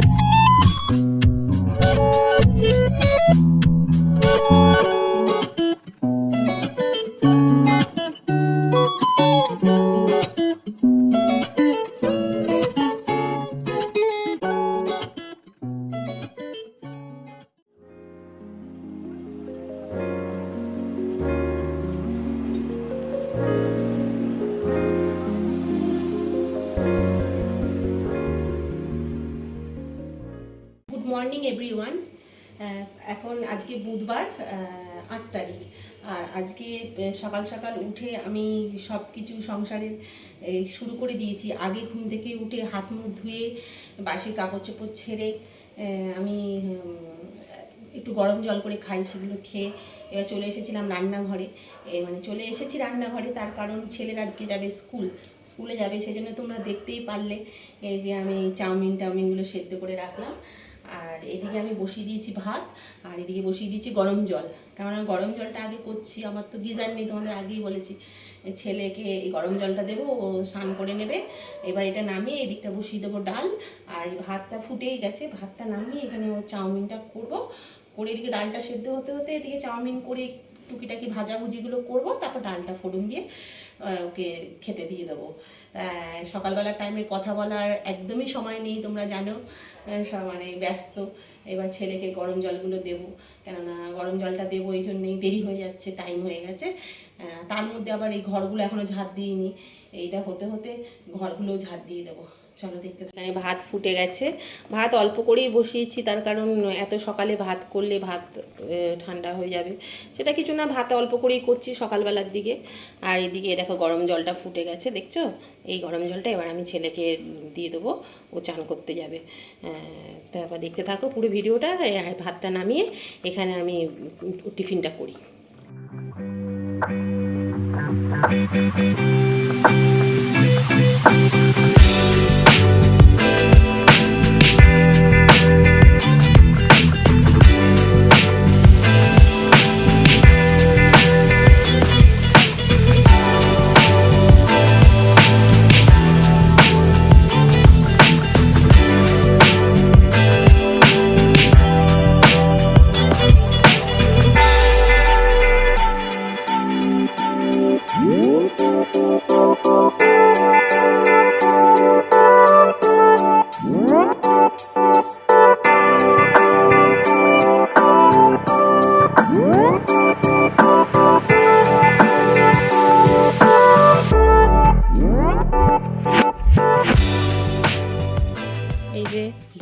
you morning, everyone. এখন আজকে বুধবার আট তারিখ। আর আজকে সকাল সকাল উঠে আমি সব কিছু সংসারের শুরু করে দিয়েছি। আগে ঘুম থেকে উঠে হাত মুখ ধুয়ে, বাসি কাপড় চোপড় ছেড়ে আমি একটু গরম জল করে খাই, সেগুলো খেয়ে এবার চলে এসেছিলাম রান্নাঘরে। মানে চলে এসেছি রান্নাঘরে, তার কারণ ছেলের আজকে যাবে স্কুল। স্কুলে যাবে, সেজন্য তোমরা দেখতেই পারলে যে আমি চাউমিন টাউমিনগুলো সেদ্ধ করে রাখলাম। আর এদিকে আমি বসিয়ে দিয়েছি ভাত, আর এদিকে বসিয়ে দিয়েছি গরম জল। কারণ আমি গরম জলটা আগে করছি, আমার তো গিজার নেই, তোমাদের আগেই বলেছি। ছেলেকে এই গরম জলটা দেবো, ও স্নান করে নেবে। এবার এটা নামিয়ে এদিকটা বসিয়ে দেবো ডাল। আর এই ভাতটা ফুটেই গেছে, ভাতটা নামিয়ে এখানে ও চাউমিনটা করব। করে এদিকে ডালটা সেদ্ধ হতে হতে এদিকে চাউমিন করে টুকিটাকি ভাজাভুজিগুলো করব, তারপর ডালটা ফোড়ন দিয়ে ওকে খেতে দিয়ে দেবো। সকালবেলার টাইমে কথা বলার একদমই সময় নেই তোমরা জানো। মানে ব্যস্ত। এবার ছেলেকে গরম জলগুলো দেবো। কেননা গরম জলটা দেবো এই জন্যই দেরি হয়ে যাচ্ছে টাইম হয়ে গেছে। তার মধ্যে আবার এই ঘরগুলো এখনও ঝাঁট দিইনি। এইটা হতে হতে ঘরগুলো ঝাঁট দিয়ে দেবো। চলো দেখতে এখানে ভাত ফুটে গেছে। ভাত অল্প করেই বসিয়েছি, তার কারণ এত সকালে ভাত করলে ভাত ঠান্ডা হয়ে যাবে। সেটা কিছু না, ভাত অল্প করেই করছি সকালবেলার দিকে। আর এদিকে দেখো গরম জলটা ফুটে গেছে, দেখছ? এই গরম জলটা এবার আমি ছেলেকে দিয়ে দেবো, ও চান করতে যাবে। তারপর দেখতে থাকো পুরো ভিডিওটা আর ভাতটা নামিয়ে এখানে আমি টিফিনটা করি। এই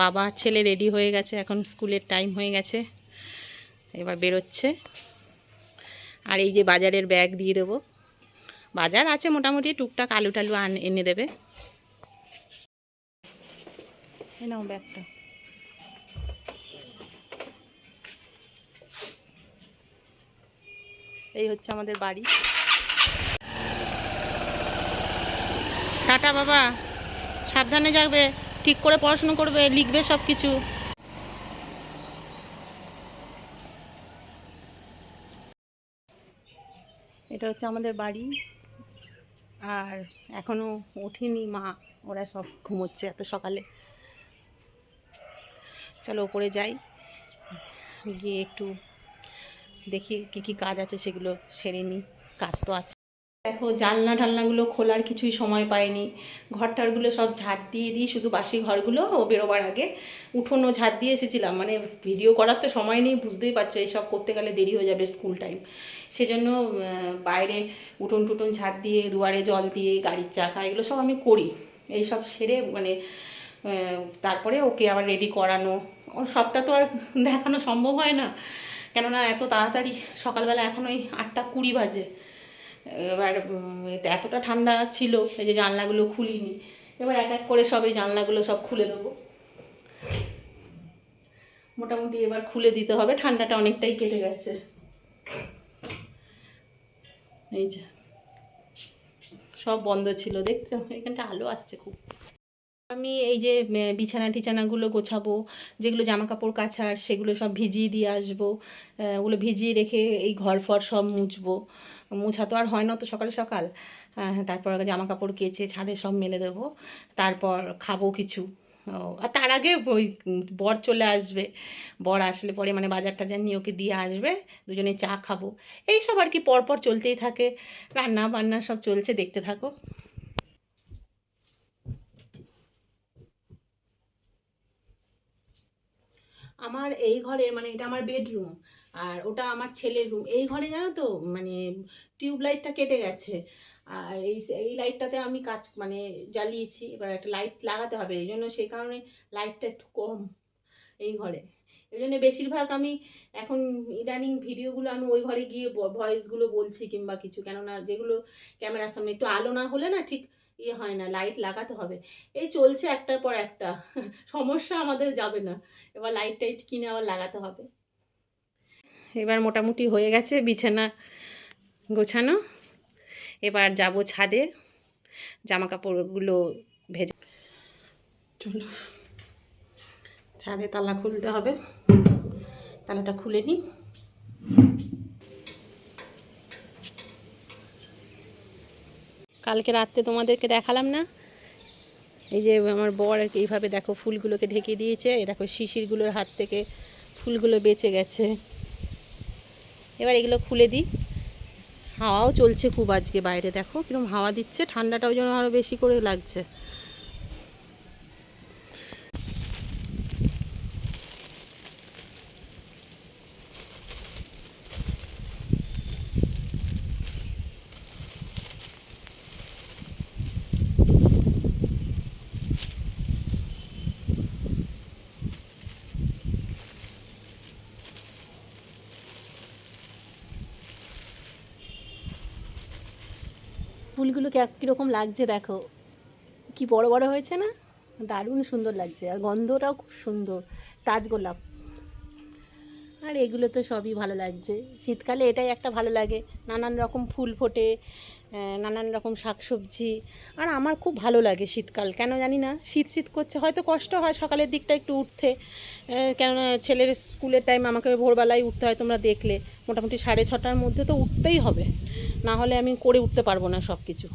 বাবা, ছেলে রেডি হয়ে গেছে, এখন স্কুলের টাইম হয়ে গেছে। এবার বেরোচ্ছে। আর এই যে বাজারের ব্যাগ দিয়ে দেবো। বাজার আছে মোটামুটি, টুকটাক আলু টালু আন এনে দেবে। নাও ব্যাগটা। এই হচ্ছে আমাদের বাড়ি। টাটা বাবা, সাবধানে যাবে। ঠিক করে পড়াশুনো করবে, লিখবে সব কিছু এটা হচ্ছে আমাদের বাড়ি। আর এখনও ওঠেনি মা, ওরা সব ঘুমোচ্ছে এত সকালে। চলো ওপরে যাই, গিয়ে একটু দেখি কি কি কাজ আছে সেগুলো সেরে নিই, কাজ তো আছে। দেখো, জানলা টালনাগুলো খোলার কিছুই সময় পাইনি। ঘরটারগুলো সব ঝাড় দিয়ে দিই, শুধু বাসি ঘরগুলো ও বেরোবার আগে। উঠোনও ঝাড় দিয়ে এসেছিলাম মানে ভিডিও করার তো সময় নেই, বুঝতেই পারছ, এইসব করতে গেলে দেরি হয়ে যাবে স্কুল টাইম। সেজন্য বাইরে উঠোন টুটন ঝাড় দিয়ে, দুয়ারে জল দিয়ে, গাড়ির চাকা এগুলো সব আমি করি। এই সব সেরে মানে তারপরে ওকে আবার রেডি করানো। ওর সবটা তো আর দেখানো সম্ভব হয় না। কেননা এত তাড়াতাড়ি, সকালবেলা এখন ওই আটটা কুড়ি বাজে। এবার এতটা ঠান্ডা ছিল, এই যে জানলাগুলো খুলিনি। এবার এক এক করে সব এই জানলাগুলো সব খুলে দেবো। মোটামুটি এবার খুলে দিতে হবে, ঠান্ডাটা অনেকটাই কেটে গেছে। এই যে। সব বন্ধ ছিল, দেখছ? এখানটা আলো আসছে খুব। আমি এই যে বিছানা টিছানাগুলো গোছাবো, যেগুলো জামা কাপড় কাচার, সেগুলো সব ভিজিয়ে দিয়ে আসব ওগুলো ভিজিয়ে রেখে এই ঘর ফর সব মুছবো। মোছা তো আর হয় না তো সকালে সকাল। তারপর জামা কাপড় কেচে ছাদে সব মেলে দেবো, তারপর খাব কিছু। আর তার আগে ওই বর চলে আসবে। বর আসলে পরে মানে বাজার টাজার নিয়ে ওকে দিয়ে আসবে, দুজনে চা খাব। এই সব আর কি পরপর চলতেই থাকে। রান্না বান্না সব চলছে, দেখতে থাকো। আমার এই ঘরের মানে এটা আমার বেডরুম আর ওটা আমার ছেলের রুম এই ঘরে জানো তো মানে টিউব লাইটটা কেটে গেছে, আর এই এই লাইটটাতে আমি কাজ মানে জ্বালিয়েছি, এবার একটা লাইট লাগাতে হবে, এই জন্য সেই কারণে লাইটটা একটু কম এই ঘরে। এই জন্য বেশিরভাগ আমি এখন ইদানিং ভিডিওগুলো আমি ওই ঘরে গিয়ে ভয়েসগুলো বলছি কিংবা কিছু, কেননা যেগুলো ক্যামেরার সামনে একটু আলো না হলে না ঠিক ইয়ে হয় না লাইট লাগাতে হবে। এই চলছে একটার পর একটা সমস্যা আমাদের যাবে না। এবার লাইট টাইট কিনে আবার লাগাতে হবে। এবার মোটামুটি হয়ে গেছে বিছানা গোছানো। এবার যাব ছাদে জামা কাপড়গুলো ভেজে চলো। ছাদে তালা খুলতে হবে। তালাটা খুলে নিই কালকে রাত্রে তোমাদেরকে দেখালাম না। এই যে আমার বর এইভাবে দেখো ফুলগুলোকে ঢেকে দিয়েছে। এ দেখো শিশিরগুলোর হাত থেকে ফুলগুলো বেঁচে গেছে। এবার এগুলো খুলে দিই। হাওয়াও চলছে খুব আজকে বাইরে, দেখো কীরকম হাওয়া দিচ্ছে। ঠান্ডাটাও যেন আরও বেশি করে লাগছে। কীরকম লাগছে দেখো? কি বড় বড় হয়েছে না? দারুণ সুন্দর লাগছে, আর গন্ধটাও খুব সুন্দর, তাজ গোলাপ। আর এগুলো তো সবই ভালো লাগছে। শীতকালে এটাই একটা ভালো লাগে, নানান রকম ফুল ফোটে নানান রকম শাকসবজি। আর আমার খুব ভালো লাগে শীতকাল, কেন জানি না? শীত শীত করছে, হয়তো কষ্ট হয় সকালের দিকটা একটু উঠতে। কেননা ছেলের স্কুলের টাইম আমাকে ভোরবেলায় উঠতে হয় তোমরা দেখলে। মোটামুটি সাড়ে ছটার মধ্যে তো উঠতেই হবে। না হলে আমি করে উঠতে পারব না সব কিছু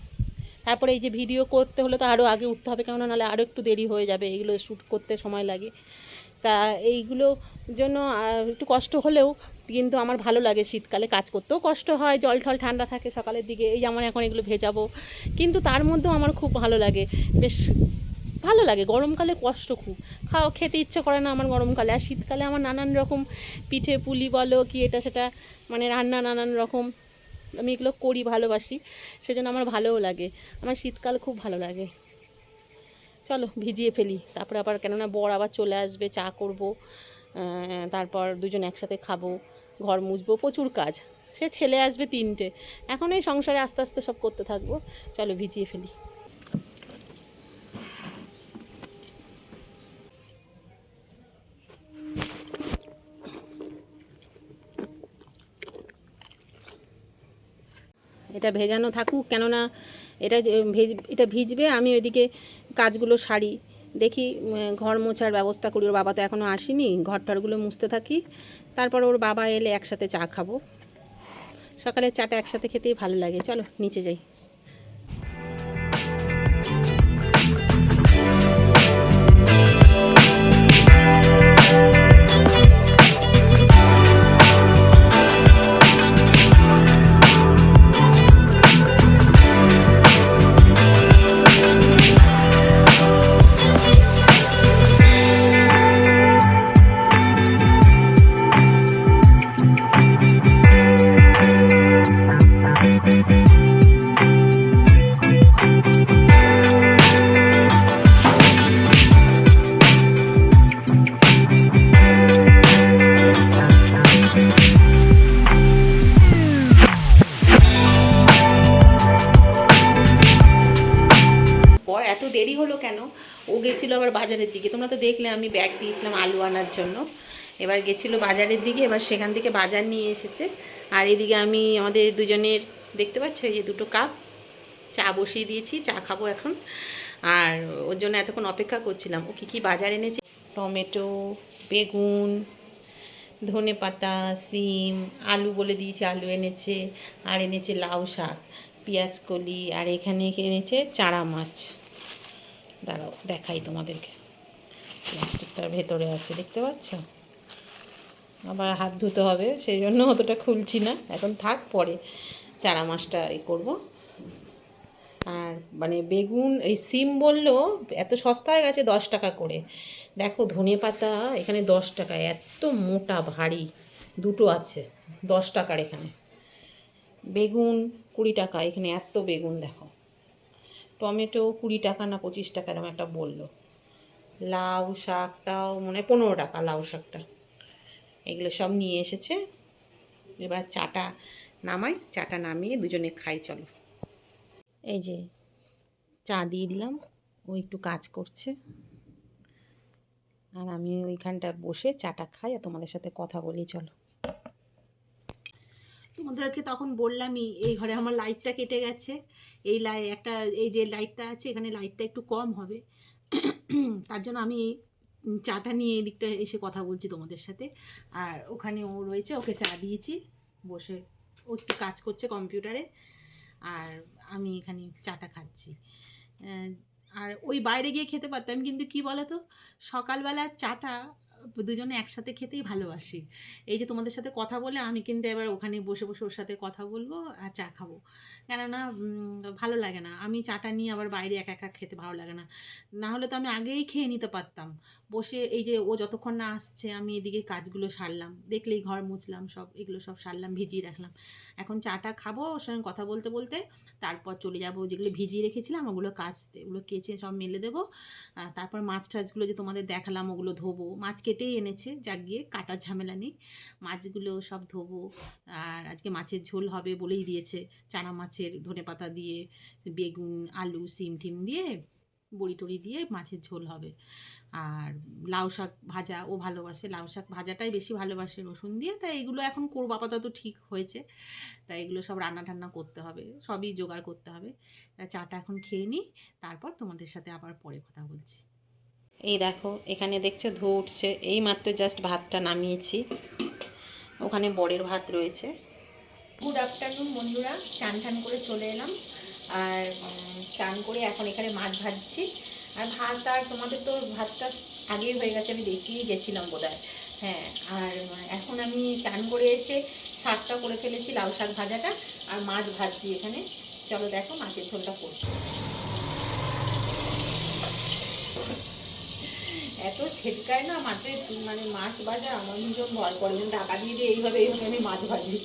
তারপরে এই যে ভিডিও করতে হলে তো আরও আগে উঠতে হবে, কেননা নাহলে আরও একটু দেরি হয়ে যাবে, এগুলো শ্যুট করতে সময় লাগে। তা এইগুলো জন্য একটু কষ্ট হলেও কিন্তু আমার ভালো লাগে শীতকালে কাজ করতেও কষ্ট হয়, জল ঠল ঠান্ডা থাকে সকালের দিকে, এই যেমন এখন এগুলো ভেজাবো। কিন্তু তার মধ্যেও আমার খুব ভালো লাগে, বেশ ভালো লাগে, গরমকালে কষ্ট খুব। খাওয়া খেতে ইচ্ছে করে না আমার গরমকালে, আর শীতকালে আমার নানান রকম পিঠে পুলি বলো, কি এটা সেটা মানে রান্না নানান রকম। আমি এগুলো করি, ভালোবাসি। সেজন্য আমার ভালোও লাগে। আমার শীতকাল খুব ভালো লাগে। চলো, ভিজিয়ে ফেলি। তারপরে আবার কেননা বর আবার চলে আসবে, চা করব তারপর দুজন একসাথে খাব, ঘর মুছবো, প্রচুর কাজ। সে ছেলে আসবে তিনটে। এখন এই সংসারে আস্তে আস্তে সব করতে থাকব। চলো, ভিজিয়ে ফেলি। এটা ভেজানো থাকুক, কেননা এটা ভেজ, এটা ভিজবে, আমি ওইদিকে কাজগুলো সারি। দেখি ঘর মোছার ব্যবস্থা করি, ওর বাবা তো এখনও আসেনি, ঘর টরগুলো মুছতে থাকি। তারপর ওর বাবা এলে একসাথে চা খাব। সকালে চাটা একসাথে খেতেই ভালো লাগে। চলো, নিচে যাই। আবার বাজারের দিকে। তোমরা তো দেখলে, আমি ব্যাগ দিয়েছিলাম আলু আনার জন্য। এবার গেছিল বাজারের দিকে, এবার সেখান থেকে বাজার নিয়ে এসেছে। আর এদিকে আমি আমাদের দুজনের, দেখতে পাচ্ছ, এই যে দুটো কাপ চা বসিয়ে দিয়েছি, চা খাব এখন। আর ওর জন্য এতক্ষণ অপেক্ষা করছিলাম, ও কী কী বাজার এনেছে? টমেটো, বেগুন, ধনে পাতা, সিম, আলু বলে দিয়েছে, আলু এনেছে, আর এনেছে লাউ শাক, পেঁয়াজ কলি, আর এখানে এনেছে চারা মাছ। দাঁড়াও, দেখাই তোমাদেরকে। প্লাস্টিকটার ভেতরে আছে, দেখতে পাচ্ছ? আবার হাত ধুতে হবে, সেই জন্য অতটা খুলছি না। এখন থাক, পরে চারা মাছটা এ করব। আর মানে বেগুন, এই সিম বলল, এত সস্তা হয়ে গেছে দশ টাকা করে। দেখো, ধনে পাতা, এখানে দশ টাকা, এত মোটা, ভারী, দুটো আছে, দশ টাকার এখানে। বেগুন কুড়ি টাকা, এখানে এত বেগুন, দেখো। টমেটো কুড়ি টাকা না পঁচিশ টাকা এরকম একটা বলল। লাউ শাকটাও মানে পনেরো টাকা লাউ শাকটা। এগুলো সব নিয়ে এসেছে। এবার চাটা নামাই, চাটা নামিয়ে দুজনে খাই, চলো। এই যে চা দিয়ে দিলাম, ও একটু কাজ করছে। আর আমি ওইখানটা বসে চাটা খাই আর তোমাদের সাথে কথা বলি, চলো। তোমাদেরকে তখন বললামই, এই ঘরে আমার লাইটটা কেটে গেছে। এই লাই, একটা, এই যে লাইটটা আছে, এখানে লাইটটা একটু কম হবে। তার জন্য আমি চাটা নিয়ে এদিকটা এসে কথা বলছি তোমাদের সাথে। আর ওখানে ও রয়েছে, ওকে চা দিয়েছি। বসে ও একটু কাজ করছে কম্পিউটারে। আর আমি এখানে চাটা খাচ্ছি। আর ওই বাইরে গিয়ে খেতে পারতাম, কিন্তু কি বলতো? সকালবেলার চাটা দুজনে একসাথে খেতেই ভালোবাসি। এই যে তোমাদের সাথে কথা বলে আমি কিন্তু এবার ওখানে বসে বসে ওর সাথে কথা বলব আর চা খাব। কেননা ভালো লাগে না। আমি চাটা নিয়ে আবার বাইরে একা একা খেতে ভালো লাগে না। না হলে তো আমি আগেই খেয়ে নিতে পারতাম। বসে এই যে ও যতক্ষণ না আসছে, আমি এদিকে কাজগুলো সারলাম। দেখলেই ঘর মুছলাম, সব, এগুলো সব সারলাম, ভিজিয়ে রাখলাম। এখন চাটা খাব, ওর সঙ্গে কথা বলতে বলতে, তারপর চলে যাব যেগুলো ভিজিয়ে রেখেছিলাম, ওগুলো কাচতে, ওগুলো কেচে সব মেলে দেবো। তারপর মাছ টাছগুলো যে তোমাদের দেখালাম, ওগুলো ধোবো। মাছ কেটেই এনেছে, যাক গিয়ে কাটার ঝামেলা নেই। মাছগুলো সব ধোবো, আর আজকে মাছের ঝোল হবে বলেই দিয়েছে। চানা মাছের ধনে পাতা দিয়ে, বেগুন, আলু, সিম টিম দিয়ে, বড়ি টড়ি দিয়ে মাছের ঝোল হবে। আর লাউ শাক ভাজা, ও ভালোবাসে লাউ শাক ভাজাটাই বেশি ভালোবাসে রসুন দিয়ে, তাই এগুলো এখন করব, আপাতত ঠিক হয়েছে। তাই এগুলো সব রান্না টান্না করতে হবে, সবই জোগাড় করতে হবে। চাটা এখন খেয়ে নিই, তারপর তোমাদের সাথে আবার পরে কথা বলছি। এই দেখো, এখানে দেখছ ধো উঠছে। এই মাত্র জাস্ট ভাতটা নামিয়েছি। ওখানে বরের ভাত রয়েছে। গুড আফটারনুন বন্ধুরা। চান টান করে চলে এলাম। আর চান করে এখন এখানে মাছ ভাজছি। আর ভাত আর তোমাদের তো ভাতটা আগেই হয়ে গেছে, আমি দেখিয়ে গেছিলাম বোধ হ্যাঁ আর, এখন আমি চান করে এসে শাকটা করে ফেলেছি, লাউ শাক ভাজাটা, আর মাছ ভাজছি এখানে। চলো দেখো মাছের ঝোলটা করছি। এত ছেটকায় না মাছের মানে মাছ ভাজা, আমার ভীষণ ভয় যেন ঢাকা দিয়ে দিয়ে এইভাবে এইভাবে আমি মাছ ভাজি।